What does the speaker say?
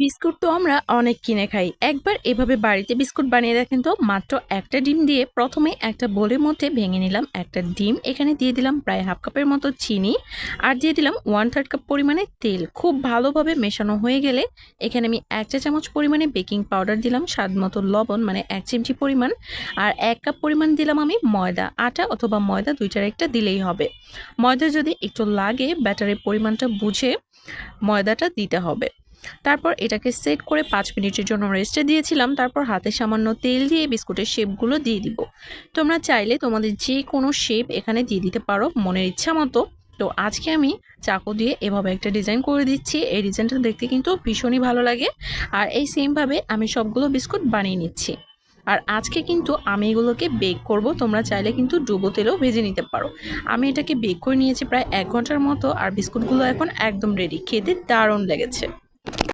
Biscuit তো আমরা অনেক কিনে খাই। একবার এভাবে বাড়িতে বিস্কুট বানিয়ে দেখেন তো, মাত্র একটা ডিম দিয়ে প্রথমে একটা বোলের মধ্যে ভেঙে নিলাম একটা ডিম। এখানে দিয়ে দিলাম প্রায় হাফ কাপের মতো চিনি আর দিয়ে দিলাম ওয়ান থার্ড কাপ পরিমাণে তেল। খুব ভালোভাবে মেশানো হয়ে গেলে এখানে আমি এক চা চামচ পরিমাণে বেকিং পাউডার দিলাম, স্বাদ মতো লবণ মানে এক চিমটি পরিমাণ। আর এক কাপ পরিমাণ দিলাম আমি ময়দা, আটা অথবা ময়দা দুইটার একটা দিলেই হবে। ময়দা যদি একটু লাগে ব্যাটারের পরিমাণটা বুঝে ময়দাটা দিতে হবে। তারপর এটাকে সেট করে পাঁচ মিনিটের জন্য রেস্টে দিয়েছিলাম। তারপর হাতে সামান্য তেল দিয়ে বিস্কুটের শেপগুলো দিয়ে দিব। তোমরা চাইলে তোমাদের যে কোনো শেপ এখানে দিয়ে দিতে পারো মনের ইচ্ছা মতো। তো আজকে আমি চাকু দিয়ে এভাবে একটা ডিজাইন করে দিচ্ছি। এই ডিজাইনটা দেখতে কিন্তু ভীষণই ভালো লাগে। আর এই সেমভাবে আমি সবগুলো বিস্কুট বানিয়ে নিচ্ছি। আর আজকে কিন্তু আমি এগুলোকে বেক করব। তোমরা চাইলে কিন্তু ডুবো তেলেও ভেজে নিতে পারো। আমি এটাকে বেক করে নিয়েছি প্রায় এক ঘণ্টার মতো। আর বিস্কুটগুলো এখন একদম রেডি খেতে দারুণ লেগেছে।